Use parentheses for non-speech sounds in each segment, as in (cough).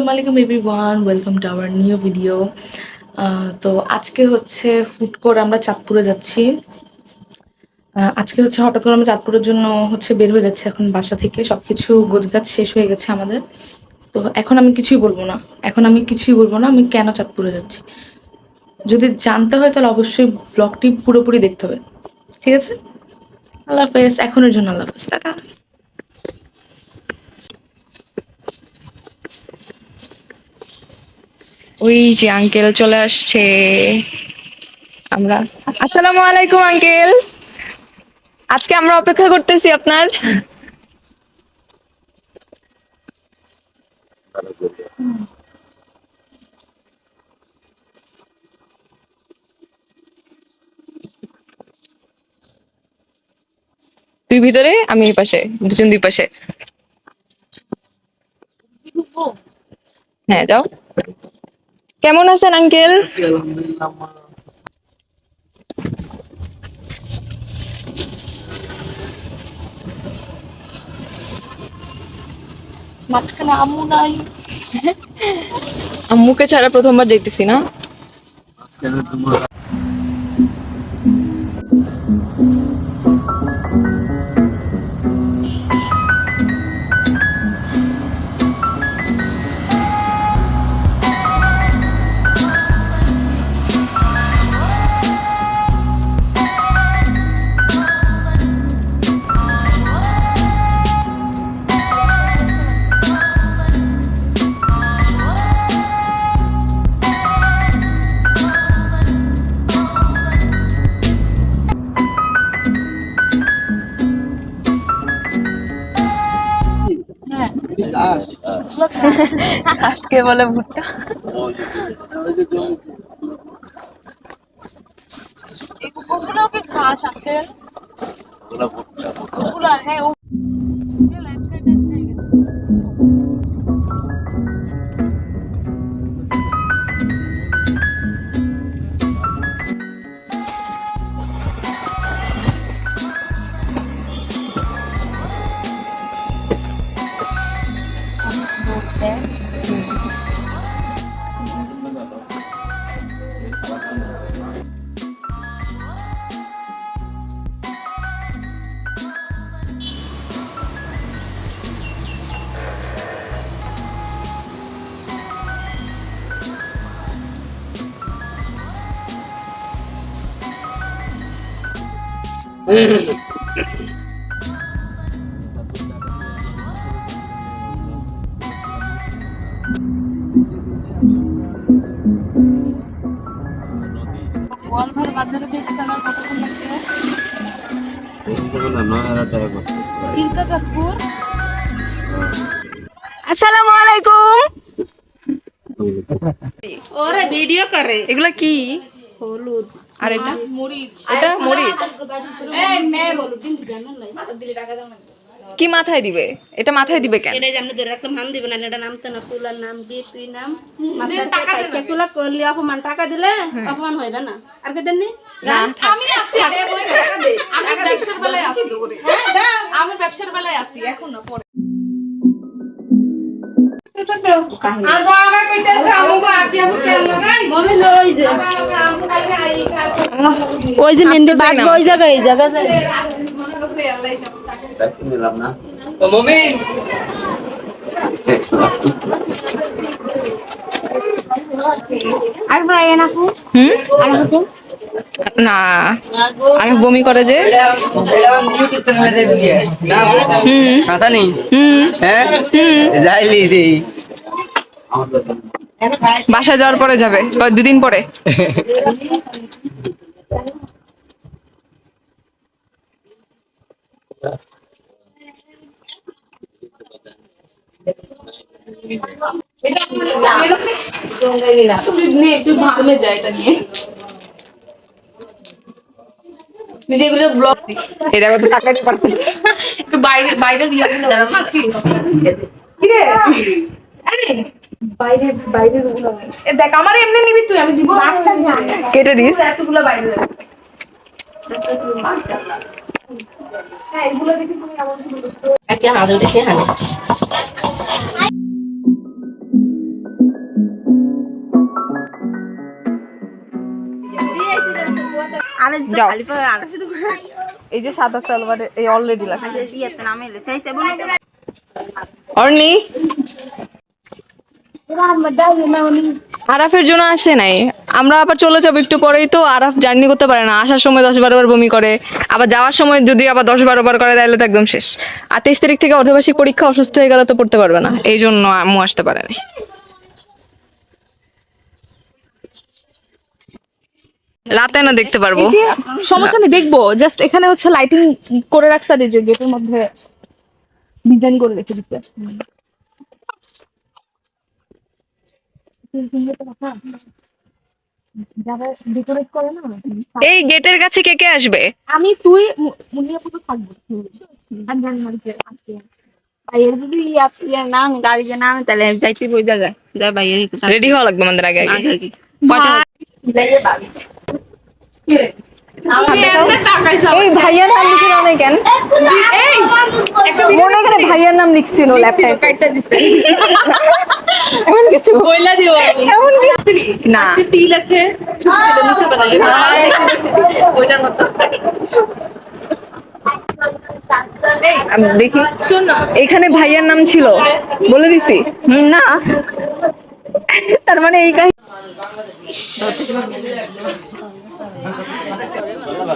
আসসালামু আলাইকুম everyone welcome to our new video তো আজকে হচ্ছে ফুড কোর্ট আমরা চাঁদপুরে যাচ্ছি। আহ, আজকে হচ্ছে হঠাৎ করে আমরা চাঁদপুরের জন্য হচ্ছে বের হয়ে যাচ্ছি এখন বাসা থেকে। সবকিছু গোছগাছ শেষ হয়ে গেছে আমাদের। তো এখন আমি কিছুই বলব না। এখন আমি কিছুই বলব না আমি কেন চাঁদপুরে যাচ্ছি। যদি জানতে হয় তাহলে অবশ্যই ব্লগটি পুরোপুরি দেখতে হবে। ঠিক আছে? আল্লাহ হাফেজ এখনের জন্য আল্লাহ হাফেজ। টাটা। ওই যে আঙ্কেল চলে আসছে। আমরা। আসসালামু আলাইকুম আঙ্কেল আজকে আমরা অপেক্ষা করতেছি আপনার। তুই ভিতরে, আমি এই পাশে, দুজন দুই পাশে। হ্যাঁ যাও। কেমন আছেন আঙ্কেল? মাঝখানে আম্মু নাই। আম্মুকে ছাড়া প্রথমবার দেখতেছি না। আজকে বলে ভুট্টা। ওগুলো কি ঘাস আছে? ওগুলো হ্যাঁ গোয়ালঘর বাজারে যেতে তাহলে কতক্ষণ লাগবে তিনটা চাঁদপুর আসসালামু আলাইকুম। ওরে ভিডিও করে। এগুলা কি? হলুদ। আর এটা মরিচ এটা মরিচ কি মাথায় দিবে এটা মাথায় দিবে কেন এটা যে ধরে রাখলাম হাম দিবেন না এটা নাম তো না ফুলার নাম বি তুই নাম টাকা কুলা করলে অপমান টাকা দিলে অপমান হইবে না আর কে দেননি আমি আছি আগে আমি ব্যবসার বেলায় আছি আমি ব্যবসার বেলায় আছি এখন না ওই যে। মেহেন্দি বাটবো ওই জায়গায় এই জায়গায় আর ভাই না কো হুম? আর হতে না। আমি বমি করে যে। হুম। হ্যাঁ? যাইলি বাসা যাওয়ার পরে যাবে। দুদিন পরে। তুই নে তুই ভাবলে যা এটা নিয়ে। দিদি এগুলো ব্লগ এটা কত টাকা নিয়ে পারতেছে একটু বাইরে বাইরের ইয়েগুলো (laughs) আছি। কি রে আরে! বাইরে বাইরের ওগুলো এ দেখ আমার এমনি নিবি তুই আমি দিব। কেটে দিস। এতগুলো বাইরে আছে হ্যাঁ এগুলো দেখি তুমি সুন্দর। একে হাজার দেখে হানে। যাও। খালি পায়ে আরে শুরু করে এই যে সাদা সালোয়ারে এই অলরেডি লাগছে। আচ্ছা অর্নি? আরাফের জন্য আসে নাই। আমরা আবার চলে যাব একটু পরেই তো। আরাফ জার্নি করতে পারে না। আসার সময় দশ বারো বার বমি করে। আবার যাওয়ার সময় যদি আবার দশ বারো বার করে তাহলে তো একদম শেষ। আর তেইশ তারিখ থেকে অর্ধবার্ষিক পরীক্ষা অসুস্থ হয়ে গেলে তো পড়তে পারবে না। এই জন্য আম্মু আসতে পারে না রাতে না দেখতে পারব। সমস্যা নেই দেখব। জাস্ট এখানে হচ্ছে লাইটিং করে রাখছে আর এই যে গেটের মধ্যে ডিজাইন করে রেখে দিতে এই গেটের কাছে কে কে আসবে? আমি তুই থাকব। আর জানি না যে আজকে ভাইয়ের যদি তাহলে যাইতে বই জায়গায়। ভাইয়ের রেডি হওয়া লাগবে আমাদের আগে আগে। আগে এই ভাইয়ার নাম লিখে দাও কেন মনে করে ভাইয়ার নাম লিখছিল ল্যাপটপে এমন কিছু। বইলা দিও আমি। এমন কিছু না। টি লেখে ছুটি নিচে বানালে ওইটার মতো। দেখি। এখানে ভাইয়ার নাম ছিল। বলে দিছি। না। তার মানে এই কাহিনী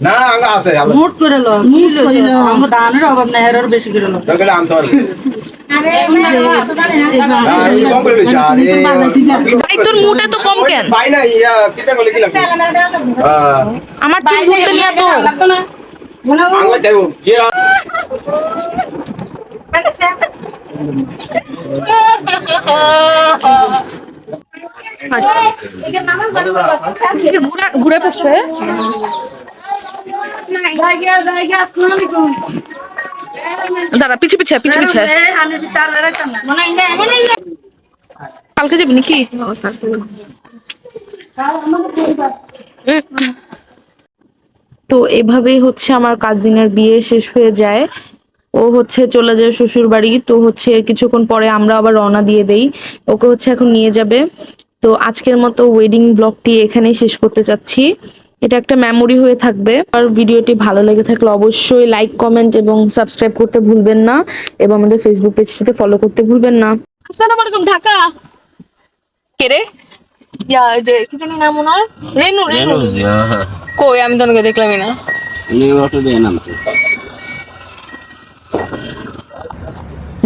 না আঙ্গা আছে মুট করে লো মুট করে লো। আমার দানের অভাব নাই এর বেশি করে লো। আনতে পারবে। আমার চুল নিয়ে তো। ঘুরে পড়ছে দাঁড়া, পিছে পিছে পিছে পিছে। কালকে যাবি নাকি? তো এভাবেই হচ্ছে আমার কাজিনের বিয়ে শেষ হয়ে যায়। ও হচ্ছে চলে যায় শ্বশুর বাড়ি তো হচ্ছে কিছুক্ষণ পরে আমরা আবার রওনা দিয়ে দেই। ওকে হচ্ছে এখন নিয়ে যাবে। তো আজকের মতো ওয়েডিং ব্লগটি এখানেই শেষ করতে চাচ্ছি। এটা একটা মেমোরি হয়ে থাকবে। আর ভিডিওটি ভালো লেগে থাকলে অবশ্যই লাইক কমেন্ট এবং সাবস্ক্রাইব করতে ভুলবেন না এবং আমাদের ফেসবুক পেজটিতে ফলো করতে ভুলবেন না। আসসালামু আলাইকুম ঢাকা। কে রে? ইয়া যে কি জানি নাম ওনার? রেনু রেনু। কই আমি তো ওনাকে দেখলামই না।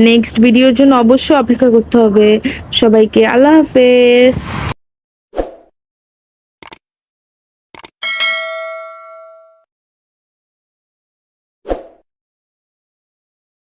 নেক্সট ভিডিওর জন্য অবশ্যই অপেক্ষা করতে হবে। সবাইকে আল্লাহ হাফেজ।